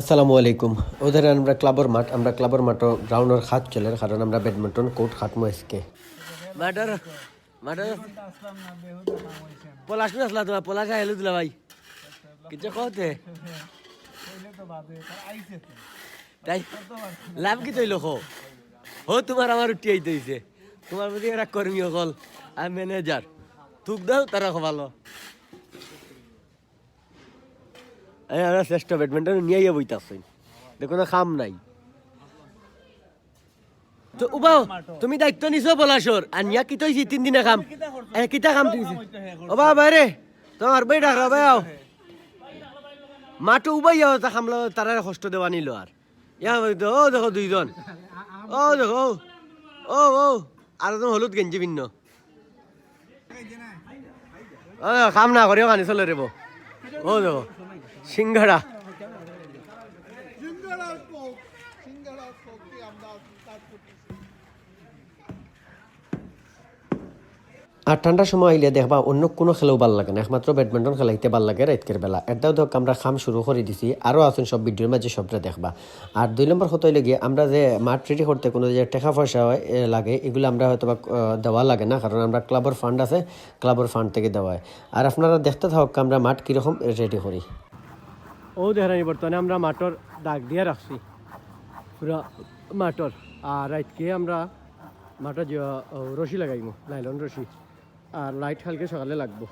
আসসালামু আলাইকুম। ওদের আমরা ক্লাবর মাঠ, আমরা ক্লাবর মাঠও গ্রাউন্ডের খাত চলে, কারণ আমরা ব্যাডমিন্টন কোর্ট খাটমো আজকে মাঠের মাঠের পলাশ নো আসলা তোমার, পলাশ আইলো দিলা ভাই। কিছু কতে তাই, লাভ কি তৈল খো ও, তোমার আমার উঠি আইতে হইছে। তোমার প্রতি এরা কর্মী সকল আর ম্যানেজার থুক দাও, তারা ভালো আমরা শ্রেষ্ঠ ব্যাডমিন্টন নিয়ে বইতাছি। দেখো খাম নাই। তো উবাও তুমি দায়িত্ব নিছো পলাশর। আর নিয়া কি তৈছি তিন দিনে এ, কিতা কাম তুমি? ওবা বাইরে তোমার বই ডাক ভাই আও। উবাই যাও তা খামলো তারা কষ্ট দেওয়া নিল আর ইয়া ও দেখো দুইজন। ও দেখো। ও ও আর একদম হলুদ গেঞ্জি ভিন্ন ও কাম না করেও কানি চলে রেব ও দেখো সিঙ্গাড়া সিঙ্গারার আর ঠান্ডার সময় আইলে দেখবা অন্য কোনো খেলেও ভালো লাগে না। একমাত্র ব্যাডমিন্টন খেলাইতে ভালো লাগে রাইতকের বেলা। এটাও ধর আমরা খাম শুরু করে দিছি আরও আছেন সব ভিডিওর মাঝে সবটা দেখবা। আর দুই নম্বর হতে হইলে গিয়ে আমরা যে মাঠ রেডি করতে কোনো যে টাকা পয়সা লাগে, এগুলো আমরা হয়তো বা দেওয়া লাগে না, কারণ আমরা ক্লাবের ফান্ড আছে ক্লাবের ফান্ড থেকে দেওয়া হয়। আর আপনারা দেখতে থাকুক আমরা মাঠ কীরকম রেডি করি। ও দেখানি বর্তমানে আমরা মাঠর দাগ দিয়ে রাখছি পুরা মাঠর আর রাইতকে আমরা যে রশি লাগাইমু, লাইলন রশি আর লাইট কালকে সকালে লাগবো।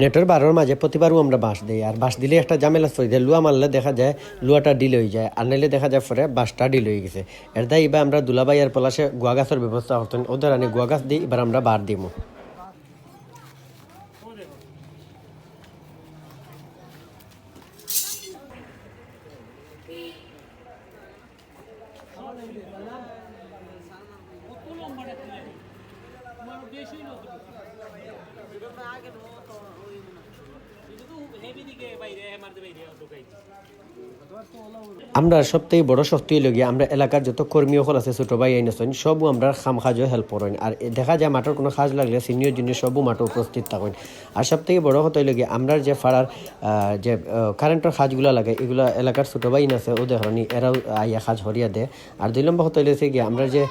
নেটের বারোর মাঝে প্রতিবারও আমরা বাঁশ দিই, আর বাঁশ দিলে একটা ঝামেলা সই যায়, লুয়া মারলে দেখা যায় লুয়াটা ডিল হয়ে যায়, আর নাইলে দেখা যায় পরে বাঁশটা ডিল হয়ে গেছে। এর দায় এবার আমরা দুলাবাই আর পলাশে গুয়া গাছের ব্যবস্থা করতেন, ওদের আনি গুয়া গাছ দিই, এবার আমরা বার আমরা সবথেকে বড় শক্তি হইল গিয়ে আমরা এলাকার যত কর্মী সকল আছে, ছোট ভাই আইন আছেন, সবও আমরা খাম কাজও হেল্প করেন। আর দেখা যায় মাঠের কোনো কাজ লাগলে সিনিয়র জুনিয়র সবও মাঠে উপস্থিত থাকেন। আর সব থেকে বড় কথা হইল গিয়ে আমরা যে ফাড়ার যে কারেন্টের কাজগুলো লাগে, এগুলো এলাকার ছোট ভাই আছে, ও দেখনি এরাও আইয়া কাজ হরিয়া দেয় আর দুই নম্বর হইলেছে গিয়ে আমরা যে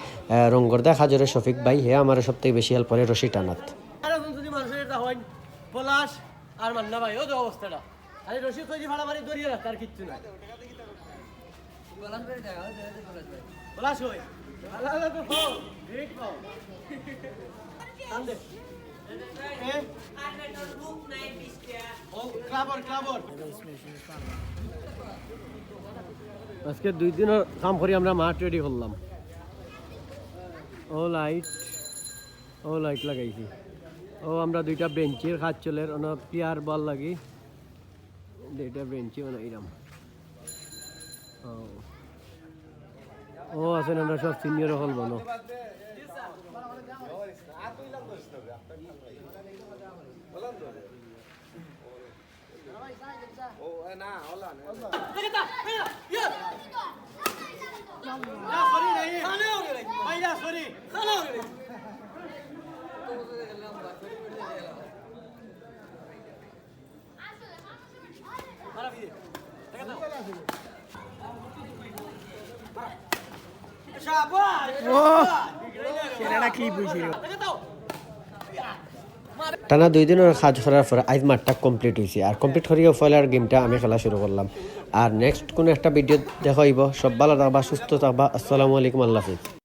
রঙ্গরদা কাজরে শফিক ভাই হে আমার সব থেকে বেশি হেল্প করে রশি টানাত। পলাশ আর মান্না ভাই, ও তো অবস্থাটা। আরে রশি কই ভাড়া বাড়ি দরিয়ে রাখ, আর কিচ্ছু নাই। পলাশ কই? আলা আলা তো ফো রেট পাও আজকে দুই দিনের কাম করি, আমরা মাঠ রেডি করলাম। ও লাইট ও লাইট লাগাইছি। ও আমরা দুইটা বেঞ্চের কাজ চলে অন পিয়ার বল লাগি। দুইটা বেঞ্চি বানাইলাম। ও। ও আছেন আমরা সব সিনিয়র হল বনো। টানা দুই দিনের কাজ করার পরে আজ মাঠটা কমপ্লিট হয়েছে আর কমপ্লিট করিয়ে ফলার গেমটা আমি খেলা শুরু করলাম। আর নেক্সট কোনো একটা ভিডিও দেখাইব সব ভালো থাকবা, সুস্থ থাকবা। আসসালামু আলাইকুম, আল্লাহ হাফিজ।